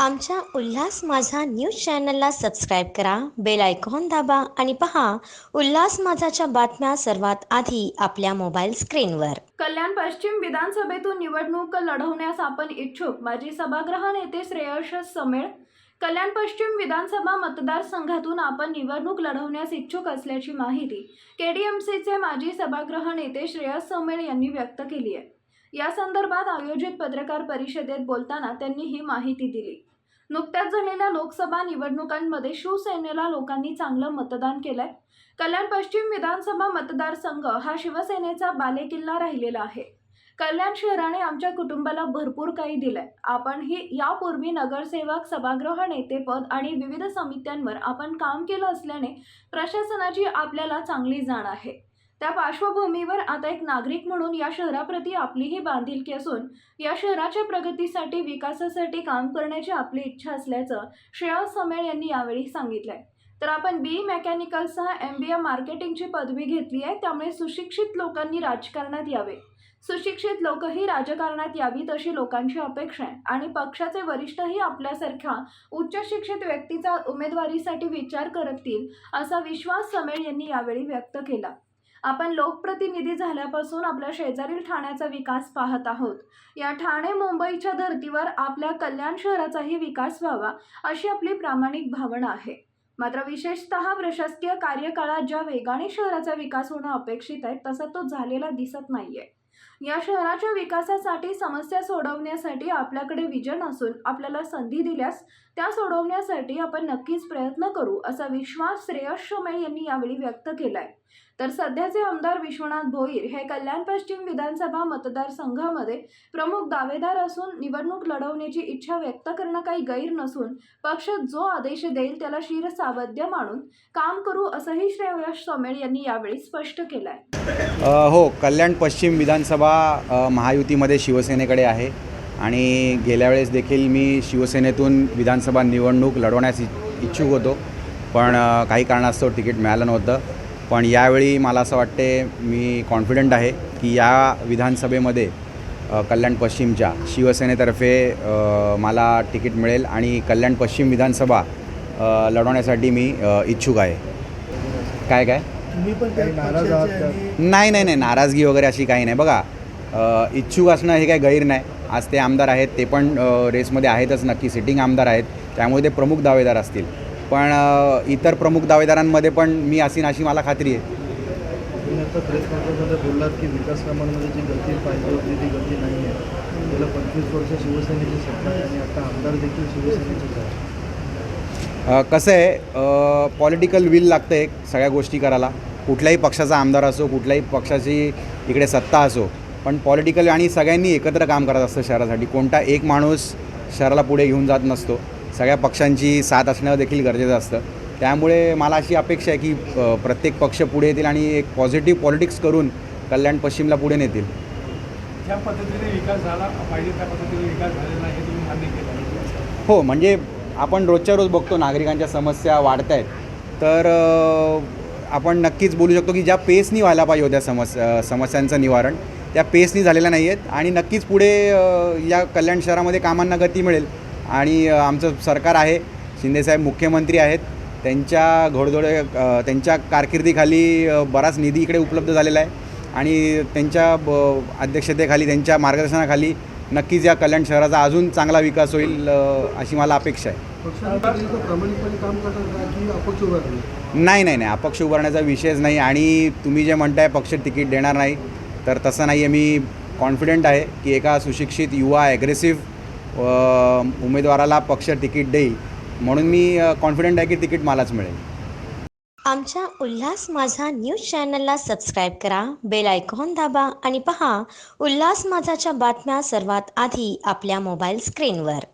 आमच्या उल्हास माझा न्यूज चॅनलला सबस्क्राईब करा बेल आयकॉन दाबा आणि पहा उल्हास माझाच्या बातम्या सर्वात आधी आपल्या मोबाईल स्क्रीनवर. कल्याण पश्चिम विधानसभेतून निवडणूक लढवण्यास आपण इच्छुक. माजी सभागृह नेते श्रेयश समेळ. कल्याण पश्चिम विधानसभा मतदारसंघातून आपण निवडणूक लढवण्यास इच्छुक असल्याची माहिती केडीएमसीचे माजी सभागृह नेते श्रेयस समेळ यांनी व्यक्त केली आहे. या संदर्भात आयोजित पत्रकार परिषदेत बोलताना त्यांनी ही माहिती दिली. नुकत्याच झालेल्या लोकसभा निवडणुकांमध्ये शिवसेनेला लोकांनी चांगलं मतदान केलंय. कल्याण पश्चिम विधानसभा मतदारसंघ हा शिवसेनेचा बालेकिल्ला राहिलेला आहे. कल्याण शहराने आमच्या कुटुंबाला भरपूर काही दिलंय. आपणही यापूर्वी नगरसेवक सभागृह नेतेपद आणि विविध समित्यांवर आपण काम केलं असल्याने प्रशासनाची आपल्याला चांगली जाण आहे. त्या पार्श्वभूमीवर आता एक नागरिक म्हणून या शहराप्रती आपलीही बांधिलकी असून या शहराच्या प्रगतीसाठी विकासासाठी काम करण्याची आपली इच्छा असल्याचं श्रेयस समेळ यांनी यावेळी सांगितलंय. तर आपण बी मेकॅनिकलसह एम बी ए मार्केटिंगची पदवी घेतली आहे त्यामुळे सुशिक्षित लोकांनी राजकारणात यावे. सुशिक्षित लोकही राजकारणात यावीत अशी लोकांची अपेक्षा आहे आणि पक्षाचे वरिष्ठही आपल्यासारख्या उच्च शिक्षित व्यक्तीचा उमेदवारीसाठी विचार करतील असा विश्वास समेळ यांनी यावेळी व्यक्त केला. आपण लोकप्रतिनिधी झाल्यापासून आपल्या शेजारील ठाण्याचा विकास पाहत आहोत. या ठाणे मुंबईच्या धर्तीवर आपल्या कल्याण शहराचाही विकास व्हावा अशी आपली प्रामाणिक भावना आहे. मात्र विशेषतः प्रशासकीय कार्यकाळात ज्या वेगाने शहराचा विकास होणं अपेक्षित आहे तसा तो झालेला दिसत नाहीये. या शहराच्या विकासासाठी समस्या सोडवण्यासाठी आपल्याकडे विजन असून आपल्याला संधी दिल्यास त्या सोडवण्यासाठी आपण नक्कीच प्रयत्न करू असा विश्वास श्रेयस शोमेळ यांनी यावेळी व्यक्त केलाय. तर सध्याचे आमदार विश्वनाथ भोईर हे कल्याण पश्चिम विधानसभा मतदारसंघामध्ये प्रमुख दावेदार असून निवडणूक लढवण्याची इच्छा व्यक्त करणं काही गैर नसून पक्ष जो आदेश देईल त्याला शिर सावध्य मानून काम करू असंही श्रेयस सोमेळ यांनी यावेळी स्पष्ट केलंय. हो कल्याण पश्चिम विधानसभा अ, महायुतीमध्ये शिवसेनेकडे आहे. आणि गेल्या वेळेस देखील मी शिवसेनेतून विधानसभा निवडणूक लढवण्यास इच्छुक होतो. पण काही कारणास्तव तिकीट मिळालं नव्हतं. पण यावेळी मला असं वाटते मी कॉन्फिडंट आहे की या विधानसभेमध्ये कल्याण पश्चिमच्या शिवसेनेतर्फे मला तिकीट मिळेल आणि कल्याण पश्चिम विधानसभा लढवण्यासाठी मी इच्छुक आहे. काय काय? तुम्ही पण काही नाराज आहात का? नाही नाही नाही. नाराजगी वगैरे अशी काही नाही. बघा इच्छुक असणं हे काही गैर नाही. आज ते आमदार आहेत ते पण रेसमध्ये आहेतच नक्की. सिटिंग आमदार आहेत त्यामुळे ते प्रमुख दावेदार असतील. पण इतर प्रमुख दावेदारांमध्ये पण मी असीन अशी मला खात्री आहे. तुम्ही आता प्रेस कॉन्फरन्समध्ये बोललात की विकास कामांमध्ये जी गती पाहिजे होती ती गती नाही आहे. गेल्या पंचवीस वर्ष शिवसेनेची सत्ता आहे आणि आता आमदार देखील शिवसेनेचेच आहे अ, कसं आहे पॉलिटिकल विल लागतं एक सगळ्या गोष्टी करायला. कुठल्याही पक्षाचा आमदार असो कुठल्याही पक्षाची इकडे सत्ता असो पण पॉलिटिकल आणि सगळ्यांनी एकत्र काम करत असतं शहरासाठी. कोणता एक माणूस शहराला पुढे घेऊन जात नसतो. सगळ्या पक्षांची साथ असणं देखील गरजेचं असतं. त्यामुळे मला अशी अपेक्षा आहे की प्रत्येक पक्ष पुढे येतील आणि एक पॉझिटिव्ह पॉलिटिक्स करून कल्याण पश्चिमला पुढे नेतील. ज्या पद्धतीने विकास झाला पाहिजे त्या पद्धतीने विकास झालेला हे तुम्ही मान्य केलं. हो म्हणजे आपण रोजच्या रोज बघतो नागरिकांच्या समस्या वाढत आहेत तर आपण नक्कीच बोलू शकतो की ज्या पेसनी व्हायला पाहिजे होत्या समस्या समस्यांचं निवारण त्या पेसनी झालेल्या नाही आहेत आणि नक्कीच पुढे या कल्याण शहरामध्ये कामांना गती मिळेल. आणि आमचं सरकार आहे शिंदेसाहेब मुख्यमंत्री आहेत. त्यांच्या घोडदोडे त्यांच्या कारकिर्दीखाली बराच निधी इकडे उपलब्ध झालेला आहे. आणि त्यांच्या ब अध्यक्षतेखाली त्यांच्या मार्गदर्शनाखाली नक्कीच या कल्याण शहराचा अजून चांगला विकास होईल अशी मला अपेक्षा आहे. नाही नाही नाही. अपक्ष उभारण्याचा विषयच नाही. आणि तुम्ही जे म्हणताय पक्ष तिकीट देणार नाही तर तसं नाही आहे मी कॉन्फिडंट आहे की एका सुशिक्षित युवा ॲग्रेसिव्ह उमेदवाराला पक्ष तिकीट देईल. म्हणून मी कॉन्फिडंट आहे की तिकीट मलाच मिळेल. आमच्या उल्हास माझा न्यूज चॅनलला सबस्क्राईब करा बेल आयकॉन दाबा आणि पहा उल्हास माझाच्या बातम्या सर्वात आधी आपल्या मोबाईल स्क्रीनवर